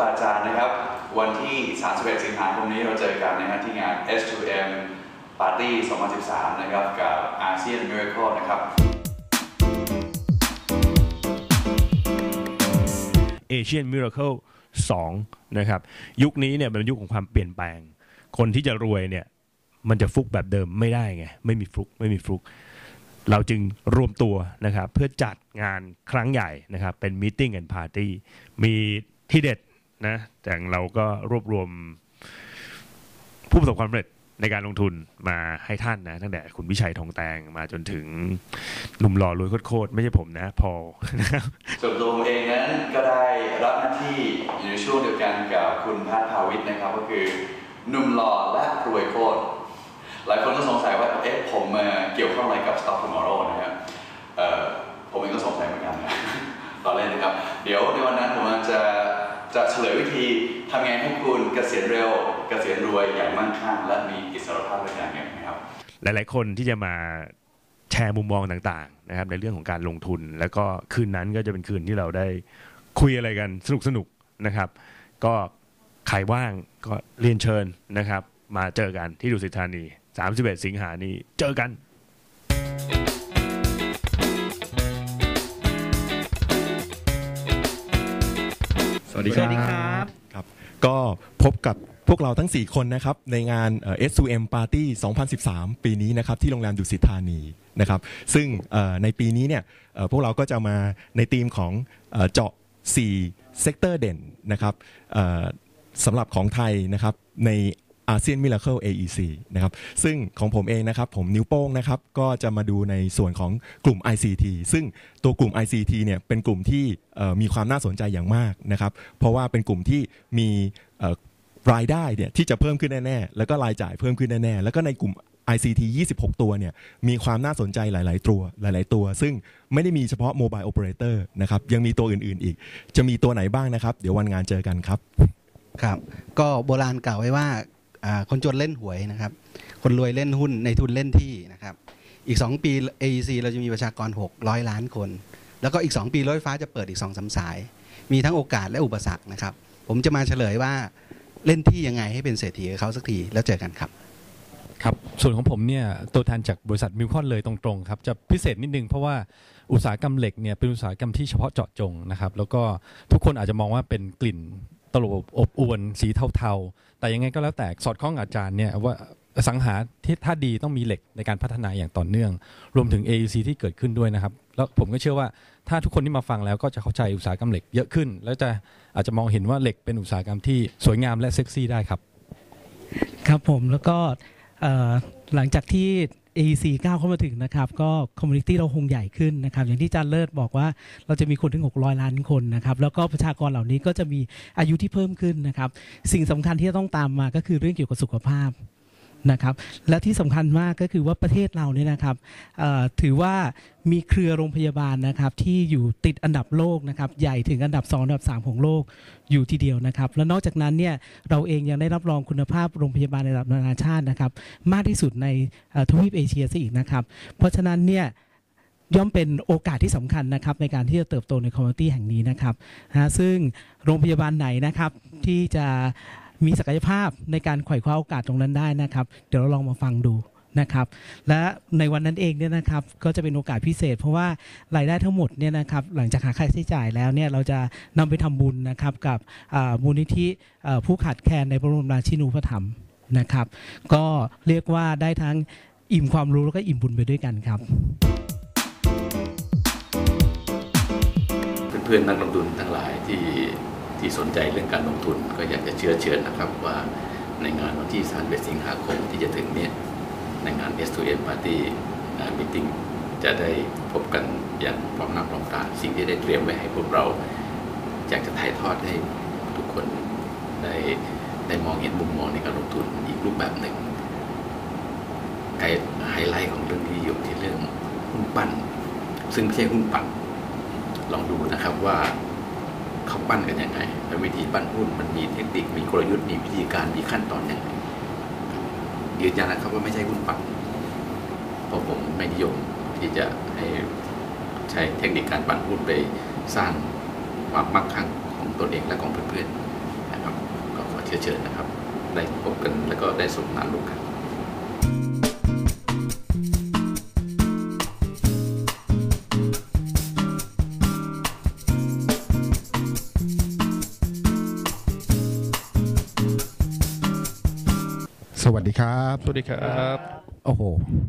ปาจารย์นะครับ วันที่ 31 สิงหาคมนี้เราเจอกันนะฮะที่งาน S2M Party 2013 นะครับ กับอาเซียน Miracle นะครับ Asian Miracle 2 นะครับ ยุคนี้เนี่ยเป็นยุคของความเปลี่ยนแปลง คนที่จะรวยเนี่ย มันจะฟุกแบบเดิมไม่ได้ไง ไม่มีฟุกไม่มีฟุกเราจึงรวมตัวนะครับ เพื่อจัดงานครั้งใหญ่นะครับ เป็นม e e t แอนด์พาร์ตี้มีที่เด็ด นะแต่เราก็รวบรวมผู้ประสบความสำเร็จในการลงทุนมาให้ท่านนะตั้งแต่คุณวิชัยทองแตงมาจนถึงหนุ่มหล่อรวยโคตรไม่ใช่ผมนะ พอลนะครับส่วนตัวผมเองนั้นก็ได้รับหน้าที่อยู่ในช่วงเดียวกันกับคุณพัฒภาวิทย์นะครับ ก็คือหนุ่มหล่อและรวยโคตรหลายคนก็สงสัยว่าเอ๊ะผมเอ่อเกี่ยวข้องอะไรกับ Stop Tomorrow นะครับผมเองก็สงสัยเหมือนกันนะตอนเล่นนะครับ เดี๋ยวในวันนั้นผมจะ จะเฉลยวิธีทำไงให้คุณเกษียณเร็ว เกษียณรวยอย่างมั่งคั่งและมีอิสรภาพในการเงินนะครับ หลาย ๆ คนที่จะมาแชร์มุมมองต่าง ๆ นะครับ ในเรื่องของการลงทุน แล้วก็คืนนั้นก็จะเป็นคืนที่เราได้คุยอะไรกันสนุกๆนะครับ ก็ใครว่างก็เรียนเชิญนะครับ มาเจอกันที่ดุสิตธานี 31 สิงหานี้เจอกัน สวัสดีสวัสดีครับ ครับ ก็พบกับพวกเราทั้ง 4 คนนะครับ ในงานเอ่อ S2M Party 2013 ปีนี้นะครับ ที่โรงแรมดุสิตธานีนะครับ ซึ่งเอ่อในปีนี้เนี่ยเอ่อพวกเราก็จะมาในธีมของเอ่อเจาะ 4 เซกเตอร์เด่นนะครับเอ่อสำหรับของไทยนะครับใน อาเซียนมิราเคิล AEC นะครับซึ่งของผมเองนะครับผมนิ้วโป้งนะครับก็จะมาดูในส่วนของกลุ่ม ICT ซึ่งตัวกลุ่ม ICT เนี่ยเป็นกลุ่มที่มีความน่าสนใจอย่างมากนะครับเพราะว่าเป็นกลุ่มที่มีรายได้เนี่ยที่จะเพิ่มขึ้นแน่ๆ แล้วก็รายจ่ายเพิ่มขึ้นแน่ๆ แล้วก็ในกลุ่ม ICT 26 ตัวเนี่ยมีความน่าสนใจหลาย ๆ ตัวหลาย ๆ ตัว ซึ่งไม่ได้มีเฉพาะ Mobile Operator นะครับยังมีตัวอื่นๆอีก จะมีตัวไหนบ้างนะครับ เดี๋ยววันงานเจอกันครับครับ ก็โบราณกล่าวไว้ว่า คนจนเล่นหวยนะครับ คนรวยเล่นหุ้นในทุนเล่นที่นะครับ อีก 2 ปี AEC เราจะมีประชากร 600 ล้านคน แล้วก็อีก 2 ปีรถไฟฟ้าจะเปิดอีก2องสามสาย มีทั้งโอกาสและอุปสรรคนะครับ ผมจะมาเฉลยว่าเล่นที่ยังไงให้เป็นเศรษฐีกับเขาสักทีแล้วเจอกันครับครับส่วนของผมเนี่ยตัวแทนจากบริษัทมิลคอนเลยตรงๆครับจะพิเศษนิดนึงเพราะว่าอุตสาหกรรมเหล็กเนี่ยเป็นอุตสาหกรรมที่เฉพาะเจาะจงนะครับแล้วก็ทุกคนอาจจะมองว่าเป็นกลิ่น ตลบอบอวนสีเทาๆ แต่ยังไงก็แล้วแต่สอดคล้องอาจารย์เนี่ยว่าสังหาที่ถ้าดีต้องมีเหล็กในการพัฒนาอย่างต่อเนื่อง รวมถึง AEC ที่เกิดขึ้นด้วยนะครับ แล้วผมก็เชื่อว่าถ้าทุกคนที่มาฟังแล้วก็จะเข้าใจอุตสาหกรรมเหล็กเยอะขึ้น แล้วจะอาจจะมองเห็นว่าเหล็กเป็นอุตสาหกรรมที่สวยงามและเซ็กซี่ได้ครับ ครับผมแล้วก็หลังจากที่ AEC ก้าวเข้ามาถึงนะครับ ก็คอมมูนิตี้เราคงใหญ่ขึ้นนะครับ อย่างที่จารย์เลิศบอกว่าเราจะมีคนถึง 600 ล้านคนนะครับ แล้วก็ประชากรเหล่านี้ก็จะมีอายุที่เพิ่มขึ้นนะครับ สิ่งสำคัญที่จะต้องตามมาก็คือเรื่องเกี่ยวกับสุขภาพ นะครับและที่สำคัญมากก็คือว่าประเทศเราเนี่ยนะครับถือว่ามีเครือโรงพยาบาลนะครับที่อยู่ติดอันดับโลกนะครับใหญ่ถึงอันดับ 2 อันดับ 3 ของโลกอยู่ทีเดียวนะครับ และนอกจากนั้นเนี่ยเราเองยังได้รับรองคุณภาพโรงพยาบาลในระดับนานาชาตินะครับ มากที่สุดในทวีปเอเชียซะอีกนะครับ เพราะฉะนั้นเนี่ยย่อมเป็นโอกาสที่สำคัญนะครับในการที่จะเติบโตในคอมมูนิตี้แห่งนี้นะครับนะซึ่งโรงพยาบาลไหนนะครับที่จะ มีศักยภาพในการไขว่คว้าโอกาสตรงนั้นได้นะครับ เดี๋ยวเราลองมาฟังดูนะครับ และในวันนั้นเองเนี่ยนะครับก็จะเป็นโอกาสพิเศษ เพราะว่ารายได้ทั้งหมดเนี่ยนะครับหลังจากหาค่าใช้จ่ายแล้วเนี่ยเราจะนำไปทำบุญนะครับกับอ่ามูลนิธิอ่อผู้ขาดแคลนในพระบรมราชินูปถัมภ์นะครับ ก็เรียกว่าได้ทั้งอิ่มความรู้แล้วก็อิ่มบุญไปด้วยกันครับ เพื่อนๆนักลงทุนทั้งหลายที่ ที่สนใจเรื่องการลงทุนก็อยากจะเชื้อเชิญนะครับว่าในงานวันที่31สิงหาคมที่จะถึงเนี่ยในงาน S2M Party Meeting จะได้พบกันอย่างพร้อมหน้าพร้อมตาสิ่งที่ได้เตรียมไว้ให้พวกเราอยากจะถ่ายทอดให้ทุกคนได้ได้มองเห็นมุมมองในการลงทุนอีกรูปแบบหนึ่งไฮไลท์ของเรื่องนี้อยู่ที่เรื่องหุ้นปั้น ซึ่งไม่ใช่หุ้นปั่นลองดูนะครับว่า เขาปั้นกันยังไงและวิธีปั้นหุ้นมันมีเทคนิค มีกลยุทธ์ มีวิธีการ มีขั้นตอนยังไงยืนยันนะครับว่าไม่ใช่หุ้นปั่นเพราะผมไม่นิยมที่จะให้ใช้เทคนิคการปั่นหุ้นไปสร้างความมั่งคั่งของตนเองและของเพื่อนๆนะครับ ก็ขอเชิญนะครับ ได้พบกันแล้วก็ได้สนทนาร่วมกัน สวัสดีครับ สวัสดีครับ โอ้โห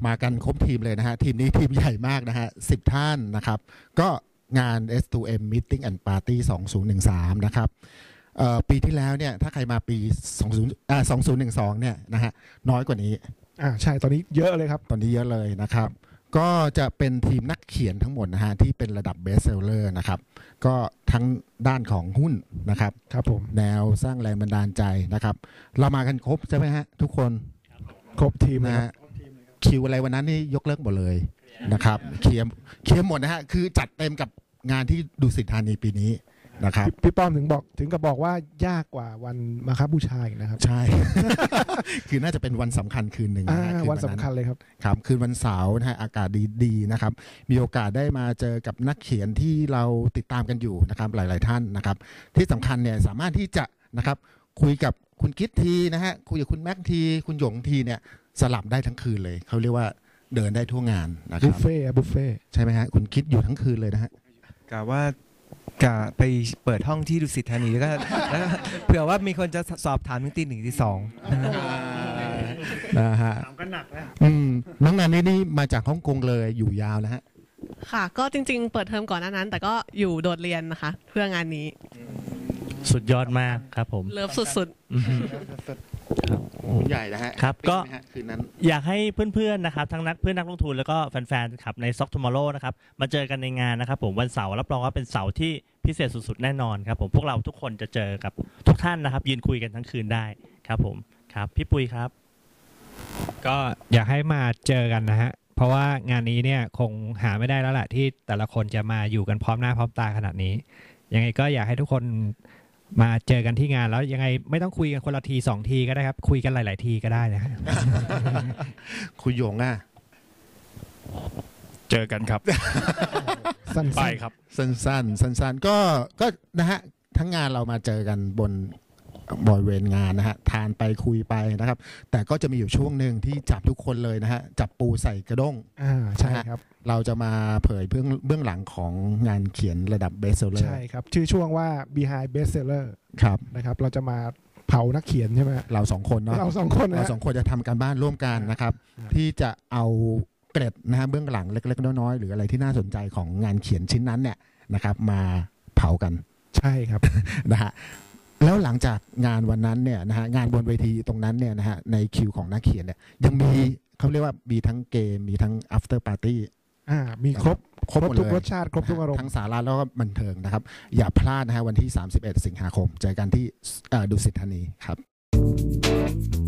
มากันครบทีมเลยนะฮะ ทีมนี้ทีมใหญ่มากนะฮะสิบท่านนะครับ ก็งาน S2M Meeting and Party 2013 นะครับเอ่อปีที่แล้วเนี่ย ถ้าใครมาปี 20อ่า2012 เนี่ยนะฮะ น้อยกว่านี้ อ่า ใช่ ตอนนี้เยอะเลยครับ ตอนนี้เยอะเลยนะครับ ก็จะเป็นทีมนักเขียนทั้งหมดนะฮะที่เป็นระดับเบสเซลเลอร์นะครับ ก็ทั้งด้านของหุ้นนะครับ ครับผมแนวสร้างแรงบันดาลใจนะครับ เรามากันครบใช่ไหมฮะทุกคนครบทีมเลยนะครัฮะบคิวอะไรวันนั้นนี่ยกเลิกหมดเลยนะครับเคลียร์เคลียร์หมดนะฮะคือจัดเต็มกับงานที่ดุสิตธานีปีนี้ นะครับพี่พี่ป้อมถึงบอกถึงกับบอกว่ายากกว่าวันมาคบูชาอีกนะครับ ใช่ คือน่าจะเป็นวันสำคัญคืนหนึ่งอ่านะฮะคืวันสำคัญเลยครับครับ คืนวันเสาร์นะฮะอากาศดีๆนะครับ มีโอกาสได้มาเจอกับนักเขียนที่เราติดตามกันอยู่นะครับหลาย ๆ ท่านนะครับ ที่สำคัญเนี่ยสามารถที่จะนะครับคุยกับคุณกิตทีนะฮะคุยกับคุณแม็กทีคุณหยงทีเนี่ยสลับได้ทั้งคืนเลยเขาเรียกว่าเดินได้ทั่วงานนะคบุรัฟบเฟ่ต์อะบุฟเฟ่ต์ใช่ไหมฮะคุณคิดอยู่ทั้งคืนเลยนะฮะกะว่า กะไปเปิดห้องที่ดุสิตธานีแล้วก็แล้วก็เผื่อว่ามีคนจะสอบถามถึงตีหนึ่งตีสองนะฮะก็หนักแล้วอืมน้องนันนี่นี่มาจากฮ่องกงเลยอยู่ยาวนะฮะค่ะ ก็จริง ๆ เปิดเทอมก่อนหน้านั้น แต่ก็อยู่โดดเรียนนะคะ เพื่องานนี้ สุดยอดมากครับผม เลิฟสุด คุณใหญ่นะฮะครับก็เป็นไงฮะคืนนั้นอยากให้เพื่อนๆนะครับทั้งนักเพื่อนนักลงทุนแล้วก็แฟนๆครับใน Stock Tomorrow นะครับมาเจอกันในงานนะครับ ผมวันเสาร์รับรองว่าเป็นเสาร์ที่พิเศษสุดๆแน่นอนครับ ผมพวกเราทุกคนจะเจอกับทุกท่านนะครับ ยืนคุยกันทั้งคืนได้ครับ ผมครับ พี่ปุ้ยครับ ก็อยากให้มาเจอกันนะฮะเพราะว่างานนี้เนี่ยคงหาไม่ได้แล้วแหละที่แต่ละคนจะมาอยู่กันพร้อมหน้าพร้อมตาขนาดนี้ยังไงก็อยากให้ทุกคน มาเจอกันที่งานแล้วยังไงไม่ต้องคุยกันคนละทีสองทีก็ได้ครับ คุยกันหลาย ๆ ทีก็ได้นะฮะคุณหยงอะ เจอกันครับ สั้นๆไปครับ สั้นๆสั้นๆก็ก็นะฮะทั้งงานเรามาเจอกันบน บริเวณงานนะฮะทานไปคุยไปนะครับ แต่ก็จะมีอยู่ช่วงหนึ่งที่จับทุกคนเลยนะฮะจับปูใส่กระด้งอ่าใช่ครับ เราจะมาเผยเบื้องเบื้องหลังของงานเขียนระดับเบสเซลเลอร์ใช่ครับ ชื่อช่วงว่า behind bestseller ครับนะครับ เราจะมาเผานักเขียนใช่ไหมเราสองคนเนาะเราสองคนนะเราสองคนจะทำการบ้านร่วมกันนะครับ ที่จะเอาเกร็ดนะฮะเบื้องหลังเล็กๆน้อยๆหรืออะไรที่น่าสนใจของงานเขียนชิ้นนั้นเนี่ยนะครับ มาเผากันใช่ครับนะฮะ แล้วหลังจากงานวันนั้นเนี่ยนะฮะงานบนเวทีตรงนั้นเนี่ยนะฮะในคิวของนักเขียนเนี่ยยังมีเขาเรียกว่ามีทั้งเกมมีทั้ง after party อ่ามีครบครบหมดทุกเลยรสชาติครบทุกอารมณ์ทั้งสาระแล้วก็บันเทิงนะครับ อย่าพลาดนะฮะวันที่ 31 สิงหาคม เจอกันที่เอ่อดุสิตธานีครับ